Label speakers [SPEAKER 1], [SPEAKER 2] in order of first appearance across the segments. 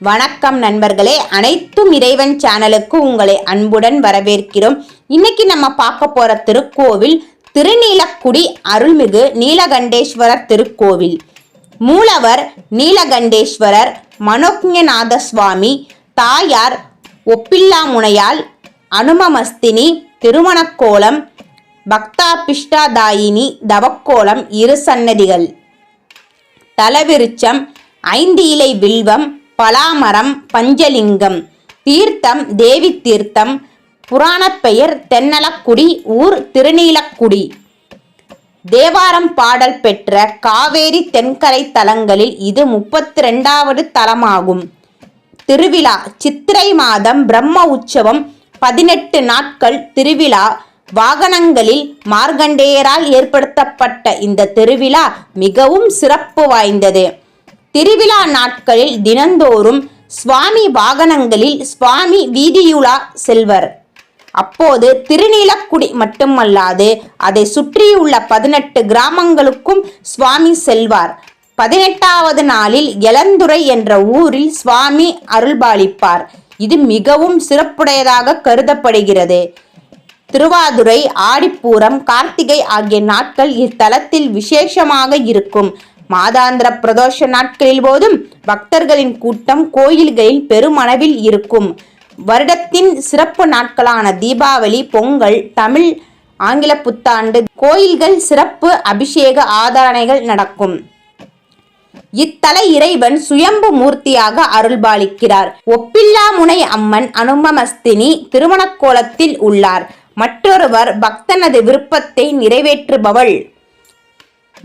[SPEAKER 1] வணக்கம் நண்பர்களே. அனைத்தும் இறைவன் சேனலுக்கு உங்களை அன்புடன் வரவேற்கிறோம். இன்னைக்கு நம்ம பார்க்க போற திருக்கோவில் திருநீலக்குடி அருள்மிகு நீலகண்டேஸ்வரர் திருக்கோவில். மூலவர் நீலகண்டேஸ்வரர் மனோஜநாத சுவாமி தாயார் ஒப்பில்லாமுனையால் அனுமமஸ்தினி திருமணக்கோலம் பக்தாபிஷ்டாதாயினி தவக்கோலம் இரு சன்னதிகள் தலவிருச்சம் ஐந்து இலை வில்வம் பலாமரம் பஞ்சலிங்கம் தீர்த்தம் தேவி தீர்த்தம் புராணப் பெயர் தென்னலக்குடி ஊர் திருநீலக்குடி. தேவாரம் பாடல் பெற்ற காவேரி தென்கரை தலங்களில் இது முப்பத்தி ரெண்டாவது தலமாகும். திருவிழா சித்திரை மாதம் பிரம்ம உற்சவம் பதினெட்டு நாட்கள் திருவிழா வாகனங்களில் மார்க்கண்டேயரால் ஏற்படுத்தப்பட்ட இந்த திருவிழா மிகவும் சிறப்பு வாய்ந்தது. திருவிழா நாட்களில் தினந்தோறும் சுவாமி வாகனங்களில் சுவாமி வீதியுலா செல்வர். அப்போது திருநீலக்குடி மட்டுமல்லாது அதை சுற்றியுள்ள பதினெட்டு கிராமங்களுக்கும் சுவாமி செல்வார். பதினெட்டாவது நாளில் எலந்துறை என்ற ஊரில் சுவாமி அருள்பாலிப்பார். இது மிகவும் சிறப்புடையதாக கருதப்படுகிறது. திருவாதுரை ஆடிப்பூரம் கார்த்திகை ஆகிய நாட்கள் இத்தலத்தில் விசேஷமாக இருக்கும். மாதாந்திர பிரதோஷ நாட்களில் போதும் பக்தர்களின் கூட்டம் கோயில்களில் பெருமளவில் இருக்கும். வருடத்தின் சிறப்பு நாட்களான தீபாவளி பொங்கல் தமிழ் ஆங்கில புத்தாண்டு கோயில்கள் சிறப்பு அபிஷேக ஆதாரணைகள் நடக்கும். இத்தல இறைவன் சுயம்பு மூர்த்தியாக அருள்பாலிக்கிறார். ஒப்பில்லாமுனை அம்மன் அனுமமஸ்தினி திருமணக்கோலத்தில் உள்ளார். மற்றொருவர் பக்தனது விருப்பத்தை நிறைவேற்றுபவள்.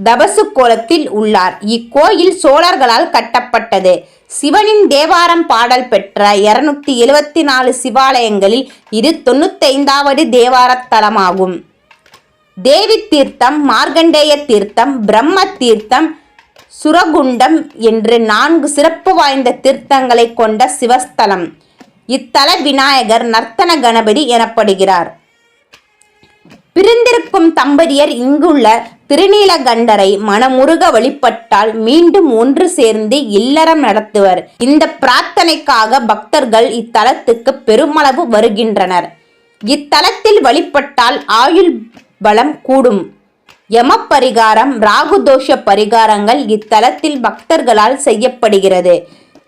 [SPEAKER 1] தபசு கோலத்தில் உள்ளார். இக்கோயில் சோழர்களால் கட்டப்பட்டது. சிவனின் தேவாரம் பாடல் பெற்ற இருநூத்தி எழுவத்தி நாலு சிவாலயங்களில் இது தொண்ணூத்தைந்தாவது தேவாரத்தலமாகும். தேவி தீர்த்தம் மார்க்கண்டேய தீர்த்தம் பிரம்ம தீர்த்தம் சுரகுண்டம் என்று நான்கு சிறப்பு வாய்ந்த தீர்த்தங்களை கொண்ட சிவஸ்தலம். இத்தல விநாயகர் நர்த்தன கணபதி எனப்படுகிறார். பிரிந்திருக்கும் தம்பதியர் இங்குள்ள திருநீலகண்டரை மனமுருக வழிபட்டால் மீண்டும் ஒன்று சேர்ந்து இல்லறம் நடத்துவர். இந்த பிரார்த்தனைக்காக பக்தர்கள் இத்தலத்துக்கு பெருமளவு வருகின்றனர். இத்தலத்தில் வழிபட்டால் ஆயுள் பலம் கூடும். யம பரிகாரம் ராகுதோஷ பரிகாரங்கள் இத்தலத்தில் பக்தர்களால் செய்யப்படுகிறது.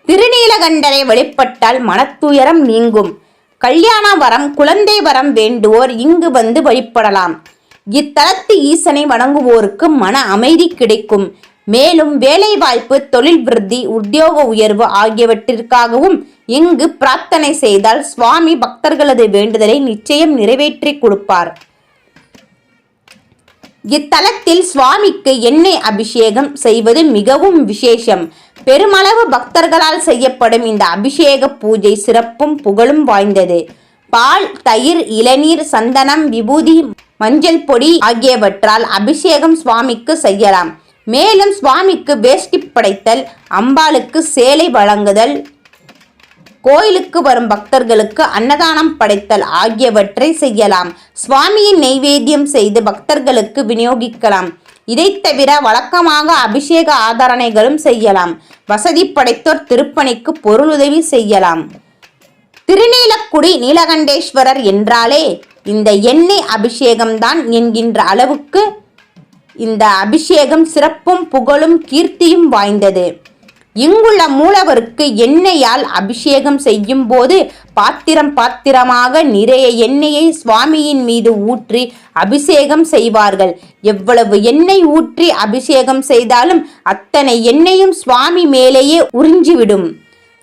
[SPEAKER 1] திருநீலகண்டரை வழிபட்டால் மனத்துயரம் நீங்கும். கல்யாண வரம் குழந்தை வரம் வேண்டுவோர் இங்கு வந்து வழிபடலாம். இத்தலத்து ஈசனை வணங்குவோருக்கு மன அமைதி கிடைக்கும். மேலும் வேலைவாய்ப்பு தொழில் விருத்தி உத்தியோக உயர்வு ஆகியவற்றிற்காகவும் இங்கு பிரார்த்தனை செய்தால் சுவாமி பக்தர்களது வேண்டுதலை நிச்சயம் நிறைவேற்றி கொடுப்பார். இத்தலத்தில் சுவாமிக்கு எண்ணெய் அபிஷேகம் செய்வது மிகவும் விசேஷம். பெருமளவு பக்தர்களால் செய்யப்படும் இந்த அபிஷேக பூஜை சிறப்பும் புகழும் வாய்ந்தது. பால் தயிர் இளநீர் சந்தனம் விபூதி மஞ்சள் பொடி ஆகியவற்றால் அபிஷேகம் சுவாமிக்கு செய்யலாம். மேலும் சுவாமிக்கு வேஷ்டி படைத்தல் அம்பாளுக்கு சேலை வழங்குதல் கோயிலுக்கு வரும் பக்தர்களுக்கு அன்னதானம் படைத்தல் ஆகியவற்றை செய்யலாம். சுவாமியின் நெய்வேத்தியம் செய்து பக்தர்களுக்கு விநியோகிக்கலாம். இதை தவிர வழக்கமாக அபிஷேக ஆதாரணைகளும் செய்யலாம். வசதி படைத்தோர் திருப்பணிக்கு பொருளுதவி செய்யலாம். திருநீலக்குடி நீலகண்டேஸ்வரர் என்றாலே இந்த எண்ணெய் அபிஷேகம்தான் என்கின்ற அளவுக்கு இந்த அபிஷேகம் சிறப்பும் புகழும் கீர்த்தியும் வாய்ந்தது. இங்குள்ள மூலவருக்கு எண்ணெயால் அபிஷேகம் செய்யும் போது பாத்திரம் பாத்திரமாக நிறைய எண்ணெயை சுவாமியின் மீது ஊற்றி அபிஷேகம் செய்வார்கள். எவ்வளவு எண்ணெய் ஊற்றி அபிஷேகம் செய்தாலும் அத்தனை எண்ணெயும் சுவாமி மேலேயே உறிஞ்சிவிடும்.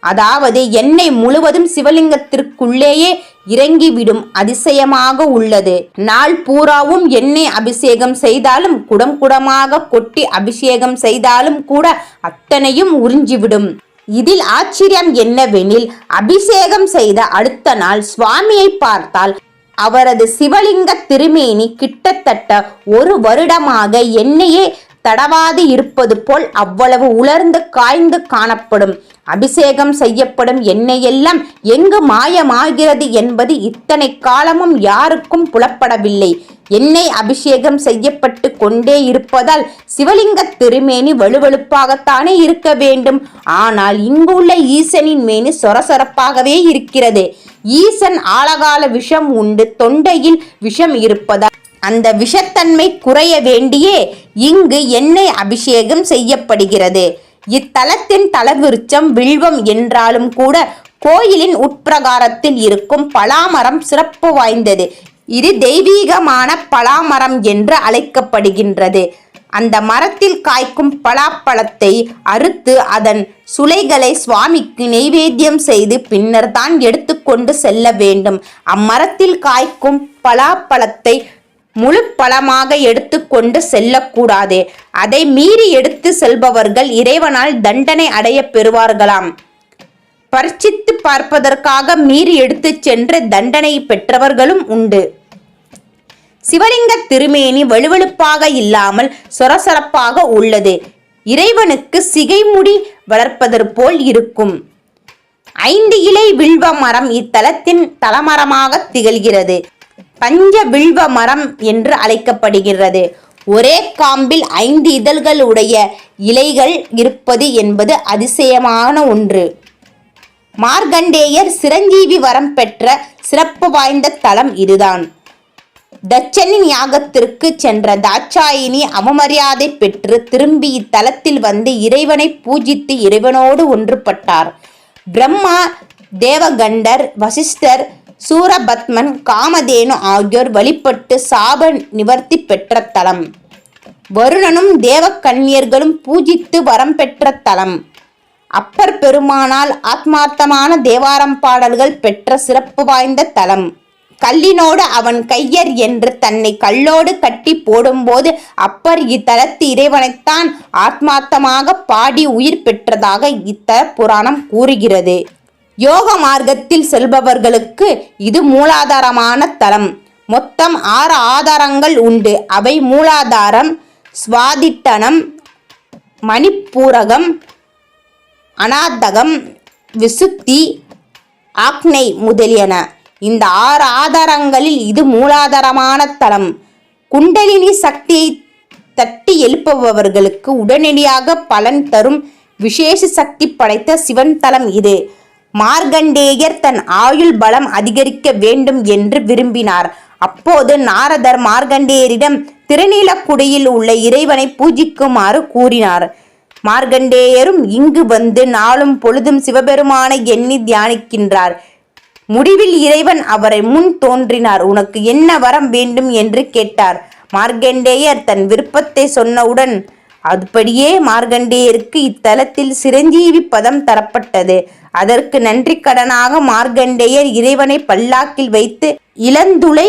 [SPEAKER 1] அதாவது என்னை முழுவதும் சிவலிங்கத்திற்குள்ளேயே இறங்கிவிடும் அதிசயமாக உள்ளது. நாள் பூராவும் எண்ணெய் அபிஷேகம் செய்தாலும் குடம் குடமாக கொட்டி அபிஷேகம் செய்தாலும் கூட அத்தனையும் உறிஞ்சிவிடும். இதில் ஆச்சரியம் என்னவெனில் அபிஷேகம் செய்த அடுத்த நாள் சுவாமியை பார்த்தால் அவரது சிவலிங்க திருமேனி கிட்டத்தட்ட ஒரு வருடமாக என்னையே தடவாது இருப்பது போல் அவ்வளவு உலர்ந்து காய்ந்து காணப்படும். அபிஷேகம் செய்யப்படும் எண்ணெயெல்லாம் எங்கு மாயமாகிறது என்பது இத்தனை காலமும் யாருக்கும் புலப்படவில்லை. எண்ணெய் அபிஷேகம் செய்யப்பட்டு கொண்டே இருப்பதால் சிவலிங்க திருமேனி வலுவழுப்பாகத்தானே இருக்க வேண்டும். ஆனால் இங்குள்ள ஈசனின் மேனி சொரசொரப்பாகவே இருக்கிறது. ஈசன் ஆழகால விஷம் உண்டு தொண்டையில் விஷம் இருப்பதால் அந்த விஷத்தன்மை குறைய வேண்டியே இங்கு எண்ணெய் அபிஷேகம் செய்யப்படுகிறது. இத்தலத்தின் தலவிருச்சம் வில்வம் என்றாலும் கூட கோயிலின் உட்பிரகாரத்தில் இருக்கும் பலாமரம் சிறப்பு வாய்ந்தது. இது தெய்வீகமான பலாமரம் என்று அழைக்கப்படுகின்றது. அந்த மரத்தில் காய்க்கும் பலாப்பழத்தை அறுத்து அதன் சுளைகளை சுவாமிக்கு நெய்வேத்தியம் செய்து பின்னர் தான் எடுத்துக்கொண்டு செல்ல வேண்டும். அம்மரத்தில் காய்க்கும் பலாப்பழத்தை முழு பலமாக எடுத்துக்கொண்டு செல்லக்கூடாது. அதை மீறி எடுத்து செல்பவர்கள் இறைவனால் தண்டனை அடைய பெறுவார்களாம். பரிச்சித்து பார்ப்பதற்காக மீறி எடுத்துச் சென்று தண்டனை பெற்றவர்களும் உண்டு. சிவலிங்க திருமேனி வலுவழுப்பாக இல்லாமல் சொரசொரப்பாக உள்ளது. இறைவனுக்கு சிகைமுடி வளர்ப்பது போல் இருக்கும். ஐந்து இலை வில்வ மரம் இத்தலத்தின் தலமரமாக திகழ்கிறது. பஞ்ச வில்வ மரம் என்று அழைக்கப்படுகிறது. ஒரே காம்பில் ஐந்து இதழ்கள் உடைய இலைகள் இருப்பது என்பது அதிசயமான ஒன்று. மார்கண்டேயர் சிரஞ்சீவி வரம் பெற்ற சிறப்பு வாய்ந்த தலம் இதுதான். தட்சனின் யாகத்திற்கு சென்ற தாட்சாயினி அவமரியாதை பெற்று திரும்பி இத்தலத்தில் வந்து இறைவனை பூஜித்து இறைவனோடு ஒன்றுபட்டார். பிரம்மா தேவகண்டர் வசிஷ்டர் சூரபத்மன் காமதேனு ஆகியோர் வழிபட்டு சாப நிவர்த்தி பெற்ற தலம். வருணனும் தேவக்கன்னியர்களும் பூஜித்து வரம் பெற்ற தலம். அப்பர் பெருமானால் ஆத்மார்த்தமான தேவாரம் பாடல்கள் பெற்ற சிறப்பு வாய்ந்த தலம். கல்லினோடு அவன் கையர் என்று தன்னை கல்லோடு கட்டி போடும்போது அப்பர் இத்தலத்து இறைவனைத்தான் ஆத்மார்த்தமாக பாடி உயிர் பெற்றதாக இத்தல புராணம் கூறுகிறது. யோக மார்க்கத்தில் செல்பவர்களுக்கு இது மூலாதாரமான தலம் மொத்தம் ஆறு ஆதாரங்கள் உண்டு. அவை மூலாதாரம் சுவாதிட்டனம் மணிப்பூரகம் அநாத்தகம் விசுத்தி ஆக்னை முதலியன. இந்த ஆறு ஆதாரங்களில் இது மூலாதாரமான தலம் குண்டலினி சக்தியை தட்டி எழுப்புபவர்களுக்கு உடனடியாக பலன் தரும் விசேஷ சக்தி படைத்த சிவன் தலம் இது. மார்கண்டேயர் தன் ஆயுள் பலம் அதிகரிக்க வேண்டும் என்று விரும்பினார். அப்போது நாரதர் மார்கண்டேயரிடம் திருநீலக்குடியில் உள்ள இறைவனை பூஜிக்குமாறு கூறினார். மார்கண்டேயரும் இங்கு வந்து நாளும் பொழுதும் சிவபெருமானை எண்ணி தியானிக்கின்றார். முடிவில் இறைவன் அவரை முன் தோன்றினார். உனக்கு என்ன வரம் வேண்டும் என்று கேட்டார். மார்கண்டேயர் தன் விருப்பத்தை சொன்னவுடன் அதுபடியே மார்கண்டேயருக்கு இத்தலத்தில் சிரஞ்சீவி பதம் தரப்பட்டது. அதற்கு நன்றி கடனாக மார்கண்டேயர் இறைவனை பல்லாக்கில் வைத்து இளந்துளை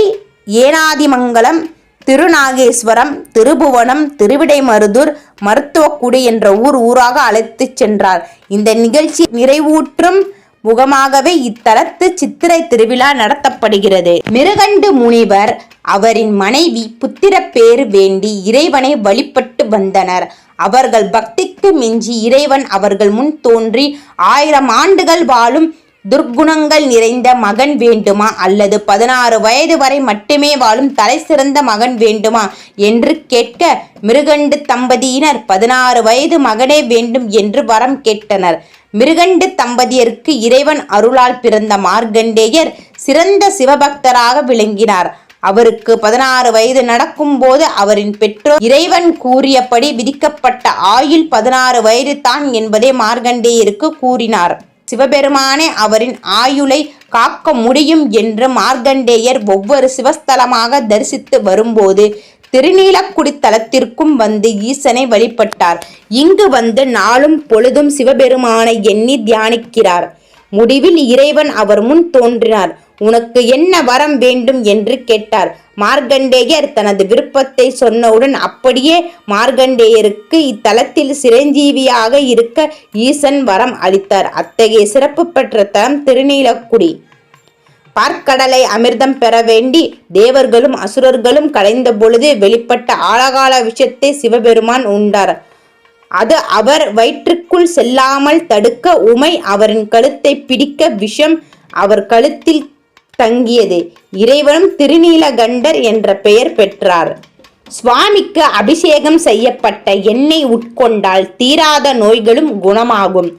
[SPEAKER 1] ஏனாதிமங்கலம் திருநாகேஸ்வரம் திருபுவனம் திருவிடைமருதூர் மருத்துவக்குடி என்ற ஊர் ஊராக அழைத்துச் சென்றார். இந்த நிகழ்ச்சி நிறைவூற்றும் முகமாகவே இத்தலத்து சித்திரை திருவிழா நடத்தப்படுகிறது. மிருகண்டு முனிவர் அவரின் மனைவி புத்திர பேர் வேண்டி இறைவனை வழிபட்டு வந்தனர். அவர்கள் பக்திக்கு மிஞ்சி இறைவன் அவர்கள் முன் தோன்றி ஆயிரம் ஆண்டுகள் வாழும் துர்க்குணங்கள் நிறைந்த மகன் வேண்டுமா? அல்லது பதினாறு வயது வரை மட்டுமே வாழும் தலை சிறந்த மகன் வேண்டுமா? என்று கேட்க மிருகண்டு தம்பதியினர் பதினாறு வயது மகனே வேண்டும் என்று வரம் கேட்டனர். மிருகண்டு தம்பதியருக்கு இறைவன் அருளால் பிறந்த மார்கண்டேயர் சிறந்த சிவபக்தராக விளங்கினார். அவருக்கு பதினாறு வயது நடக்கும் போது அவரின் பெற்றோர் இறைவன் கூறியபடி விதிக்கப்பட்ட ஆயுள் பதினாறு வயது தான் என்பதை மார்கண்டேயருக்கு கூறினார். சிவபெருமானே அவரின் ஆயுளை காக்க முடியும் என்று மார்க்கண்டேயர் ஒவ்வொரு சிவஸ்தலமாக தரிசித்து வரும்போது திருநீலக்குடி தலத்திற்கும் வந்து ஈசனை வழிபட்டார். இங்கு வந்து நாளும் பொழுதும் சிவபெருமானை எண்ணி தியானிக்கிறார். முடிவில் இறைவன் அவர் முன் தோன்றினார். உனக்கு என்ன வரம் வேண்டும் என்று கேட்டார். மார்கண்டேயர் தனது விருப்பத்தை சொன்னவுடன் அப்படியே மார்கண்டேயருக்கு இத்தலத்தில் சிரஞ்சீவியாக இருக்க ஈசன் வரம் அளித்தார். அத்தகைய சிறப்பு பெற்ற தலம் திருநீலக்குடி. பார்க்கடலை அமிர்தம் பெற வேண்டி தேவர்களும் அசுரர்களும் கலைந்த பொழுது வெளிப்பட்ட ஆழகால விஷத்தை சிவபெருமான் உண்டார். அது அவர் வயிற்றுக்குள் செல்லாமல் தடுக்க உமை அவரின் கழுத்தை பிடிக்க விஷம் அவர் கழுத்தில் தங்கியது. இறைவனும் திருநீலகண்டர் என்ற பெயர் பெற்றார். சுவாமிக்கு அபிஷேகம் செய்யப்பட்ட எண்ணெய் உட்கொண்டால் தீராத நோய்களும் குணமாகும்.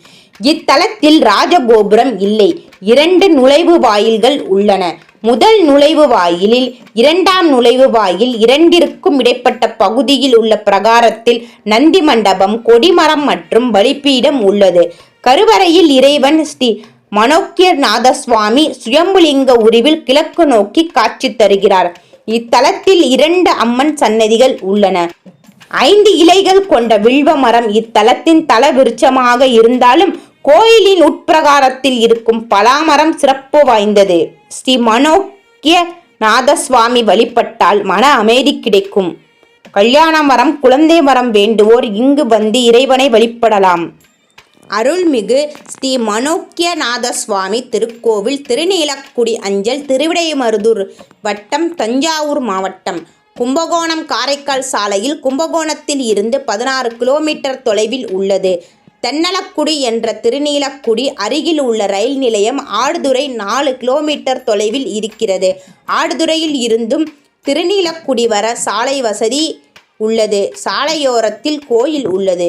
[SPEAKER 1] இத்தலத்தில் ராஜகோபுரம் இல்லை. இரண்டு நுழைவு வாயில்கள் உள்ளன. முதல் நுழைவு வாயிலில் இரண்டாம் நுழைவு வாயில் இரண்டிற்கும் இடைப்பட்ட பகுதியில் உள்ள பிரகாரத்தில் நந்தி மண்டபம் கொடிமரம் மற்றும் பலிப்பீடம் உள்ளது. கருவறையில் இறைவன் ஸ்ரீ மனோக்கியநாத சுவாமி சுயம்புலிங்க உருவில் கிழக்கு நோக்கி காட்சி தருகிறார். இத்தலத்தில் இரண்டு அம்மன் சன்னதிகள் உள்ளன. ஐந்து இலைகள் கொண்ட வில்வ மரம் இத்தலத்தின் தல விருட்சமாக இருந்தாலும் கோயிலின் உட்பிரகாரத்தில் இருக்கும் பலாமரம் சிறப்பு வாய்ந்தது. ஸ்ரீ மனோக்கிய நாதசுவாமி வழிபட்டால் மன அமைதி கிடைக்கும். கல்யாண மரம் குழந்தை மரம் வேண்டுவோர் இங்கு வந்து இறைவனை வழிபடலாம். அருள்மிகு ஸ்ரீ மனோக்கியநாத சுவாமி திருக்கோவில் திருநீலக்குடி அஞ்சல் திருவிடைமருதூர் வட்டம் தஞ்சாவூர் மாவட்டம். கும்பகோணம் காரைக்கால் சாலையில் கும்பகோணத்தில் இருந்து பதினாறு கிலோமீட்டர் தொலைவில் உள்ளது. தென்னலக்குடி என்ற திருநீலக்குடி அருகில் உள்ள ரயில் நிலையம் ஆடுதுறை நாலு கிலோமீட்டர் தொலைவில் இருக்கிறது. ஆடுதுறையில் இருந்தும் திருநீலக்குடி வர சாலை வசதி உள்ளது. சாலையோரத்தில் கோயில் உள்ளது.